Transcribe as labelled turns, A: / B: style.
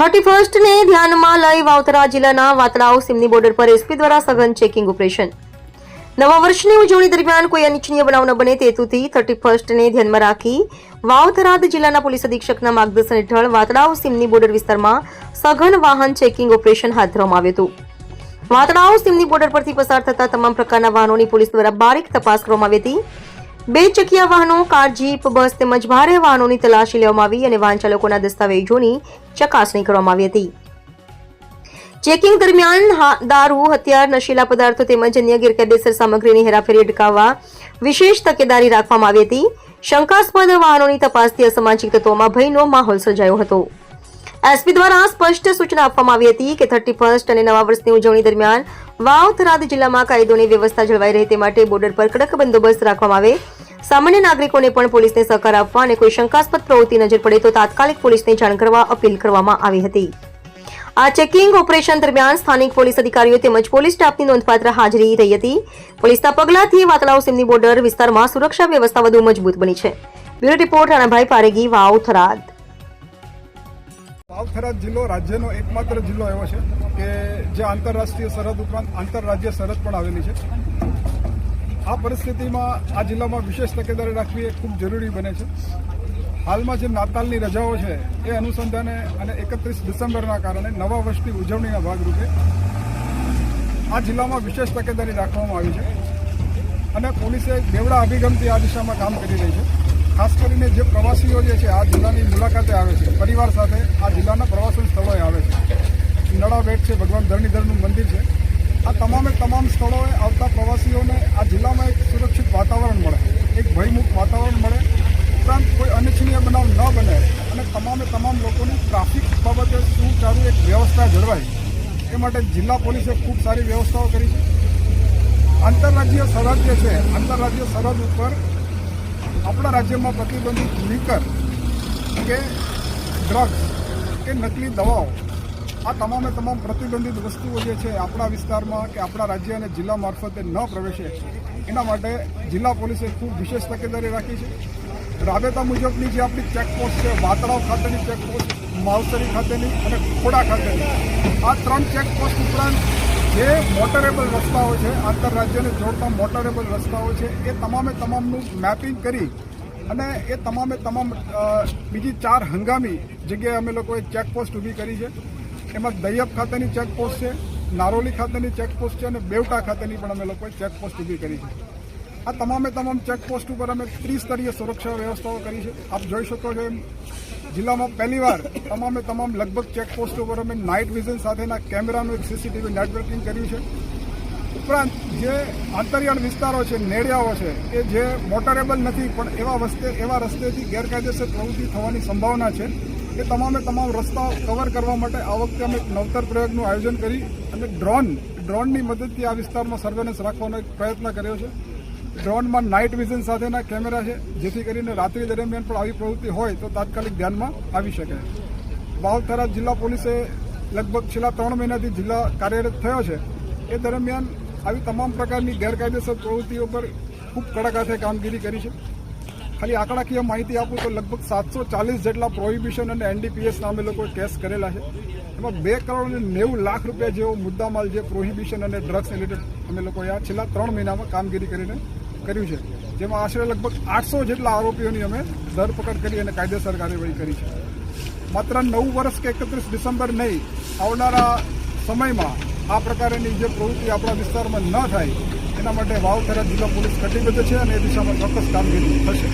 A: Thirty ફર્સ્ટને ધ્યાનમાં લઈ વાવતરા જિલ્લાના વાતલાવ સીમની બોર્ડર પર એસપી દ્વારા સઘન ચેકિંગ ઓપરેશન નવા વર્ષની ઉજવણી દરમિયાન કોઈ અનિચ્છનીય બનાવ ન બને તે હેતુથી થર્ટી ફર્સ્ટને ધ્યાનમાં રાખી વાવથરાદ જિલ્લાના પોલીસ અધિક્ષકના માર્ગદર્શન હેઠળ વાતલાવ સીમની બોર્ડર વિસ્તારમાં સઘન વાહન ચેકિંગ ઓપરેશન હાથ ધરવામાં આવ્યું હતું. વાતલાવ સીમની બોર્ડર પરથી પસાર થતા તમામ પ્રકારના વાહનોની પોલીસ દ્વારા બારીક તપાસ કરવામાં આવી હતી. બે ચકિયા વાહનો, કાર, જીપ, બસ તેમજ ભારે વાહનોની તલાશી લેવામાં આવી અને વાહન ચાલકોના દસ્તાવેજોની ચકાસણી કરવામાં આવી હતી. ચેકિંગ દરમિયાન દારૂ, હથિયાર, નશીલા પદાર્થો તેમજ અન્ય ગેરકાયદેસર સામગ્રીની હેરાફેરી અટકાવવા વિશેષ તકેદારી રાખવામાં આવી હતી. શંકાસ્પદ વાહનોની તપાસથી અસામાજિક તત્વોમાં ભયનો માહોલ સર્જાયો હતો. એસપી દ્વારા સ્પષ્ટ સૂચના આપવામાં આવી હતી કે થર્ટી ફર્સ્ટ અને નવા વર્ષની ઉજવણી દરમિયાન વાવ, થરાદ જિલ્લામાં કાયદોની વ્યવસ્થા જળવાઈ રહે તે માટે બોર્ડર પર કડક બંદોબસ્ત રાખવામાં આવે. સામાન્ય નાગરિકોને પણ પોલીસને સહકાર આપવા અને કોઈ શંકાસ્પદ પ્રવૃત્તિ નજર પડે તો તાત્કાલિક પોલીસને જાણ કરવા અપીલ કરવામાં આવી હતી. આ ચેકિંગ ઓપરેશન દરમિયાન સ્થાનિક પોલીસ અધિકારીઓ તેમજ પોલીસ સ્ટાફની નોંધપાત્ર હાજરી રહી હતી. પોલીસના પગલાંથી વાતલાવ સિમની બોર્ડર વિસ્તારમાં સુરક્ષા વ્યવસ્થા વધુ મજબૂત બની છે. Bureau report Ranabhai Paregi, Vav, Tharad.
B: વાવથરા જિલ્લો રાજ્યનો એકમાત્ર જિલ્લો એવો છે કે જે આંતરરાષ્ટ્રીય સરહદ ઉપરાંત આંતરરાજ્ય સરહદ પણ આવેલી છે. આ પરિસ્થિતિમાં આ જિલ્લામાં વિશેષ તકેદારી રાખવી એ ખૂબ જરૂરી બને છે. હાલમાં જે નાતાલની રજાઓ છે એ અનુસંધાને અને એકત્રીસ ડિસેમ્બરના કારણે નવા વર્ષની ઉજવણીના ભાગરૂપે આ જિલ્લામાં વિશેષ તકેદારી રાખવામાં આવી છે. અને પોલીસે બેવડા અભિગમથી આ દિશામાં કામ કરી રહી છે. ખાસ કરીને જે પ્રવાસીઓ જે છે, આ જિલ્લાની મુલાકાતે આવે છે. પરિવાર સાથે આ જિલ્લાના પ્રવાસન સ્થળોએ આવે છે. નળા બેટ છે, ભગવાન ધરણીધરનું મંદિર છે. આ તમામે તમામ સ્થળોએ આવતા પ્રવાસીઓને આ જિલ્લામાં એક સુરક્ષિત વાતાવરણ મળે, એક ભયમુક્ત વાતાવરણ મળે. ઉપરાંત કોઈ અનિચ્છનીય બનાવ ન બને અને તમામે તમામ લોકોની ટ્રાફિક બાબતે સુચારુ એક વ્યવસ્થા જળવાય. એ માટે જિલ્લા પોલીસે ખૂબ સારી વ્યવસ્થાઓ કરી છે. આંતરરાજ્ય સરહદ જે છે, આંતરરાજ્ય સરહદ ઉપર આપણા રાજ્યમાં પ્રતિબંધિત લીકર કે ડ્રગ્સ કે નકલી દવાઓ, આ તમામે તમામ પ્રતિબંધિત વસ્તુઓ જે છે આપણા વિસ્તારમાં કે આપણા રાજ્ય અને જિલ્લા મારફતે ન પ્રવેશે, એના માટે જિલ્લા પોલીસે ખૂબ વિશેષ તકેદારી રાખી છે. રાબેતા મુજબની જે આપણી ચેકપોસ્ટ છે વાતળાવ ખાતેની ચેકપોસ્ટ માવસરી ખાતેની અને ખોડા ખાતેની, આ ત્રણ ચેકપોસ્ટ ઉપરાંત જે મોટરેબલ રસ્તાઓ છે, આંતરરાજ્યને જોડતા મોટરેબલ રસ્તાઓ છે, એ તમામે તમામનું મેપિંગ કરી અને એ તમામે તમામ બીજી ચાર હંગામી જગ્યાએ અમે લોકોએ ચેકપોસ્ટ ઊભી કરી છે. એમાં દૈયપ ખાતેની ચેકપોસ્ટ છે, નારોલી ખાતેની ચેકપોસ્ટ છે અને બેવટા ખાતેની પણ અમે લોકોએ ચેકપોસ્ટ ઊભી કરી છે. આ તમામે તમામ ચેકપોસ્ટ ઉપર અમે ત્રિસ્તરીય સુરક્ષા વ્યવસ્થાઓ કરી છે. આપ જોઈ શકો છો એમ જિલ્લામાં પહેલીવાર તમામે તમામ લગભગ ચેકપોસ્ટ ઉપર અમે નાઇટ વિઝન સાથેના કેમેરાનું એક સીસીટીવી નેટવર્કિંગ કર્યું છે. ઉપરાંત જે આંતરિયાળ વિસ્તારો છે નેડિયાઓ છે કે જે મોટરેબલ નથી, પણ એવા વસ્તે, એવા રસ્તેથી ગેરકાયદેસર પ્રવૃત્તિ થવાની સંભાવના છે, એ તમામે તમામ રસ્તા કવર કરવા માટે આ વખતે અમે એક નવતર પ્રયોગનું આયોજન કરી અને ડ્રોન ડ્રોનની મદદથી આ વિસ્તારમાં સર્વેલન્સ રાખવાનો એક પ્રયત્ન કર્યો છે. ડ્રોનમાં નાઇટ વિઝન સાથેના કેમેરા છે, જેથી કરીને રાત્રિ દરમિયાન પણ આવી પ્રવૃત્તિ હોય તો તાત્કાલિક ધ્યાનમાં આવી શકે. વાવથરા જિલ્લા પોલીસે લગભગ છેલ્લા ત્રણ મહિનાથી જિલ્લા કાર્યરત થયો છે. એ દરમિયાન આવી તમામ પ્રકારની ગેરકાયદેસર પ્રવૃત્તિઓ પર ખૂબ કડક હાથે કામગીરી કરી છે. ખાલી આંકડાકીય માહિતી આપું તો લગભગ સાતસો ચાલીસ જેટલા પ્રોહિબિશન અને એનડીપીએસના અમે લોકો કેસ કરેલા છે. એમાં બે કરોડ અને નેવું લાખ રૂપિયા જેવો મુદ્દામાલ જે પ્રોહિબિશન અને ડ્રગ્સ રિલેટેડ અમે લોકોએ આ છેલ્લા ત્રણ મહિનામાં કામગીરી કરીને કર્યું છે. જેમાં આશરે લગભગ આઠસો જેટલા આરોપીઓની અમે ધરપકડ કરી અને કાયદેસર કાર્યવાહી કરી છે. માત્ર નવ વર્ષ કે એકત્રીસ ડિસેમ્બર નહીં, આવનારા સમયમાં આ પ્રકારની જે પ્રવૃત્તિ આપણા વિસ્તારમાં ન થાય, એના માટે વાવથરા જિલ્લા પોલીસ કટિબદ્ધ છે અને એ દિશામાં ચોક્કસ કામગીરી થશે.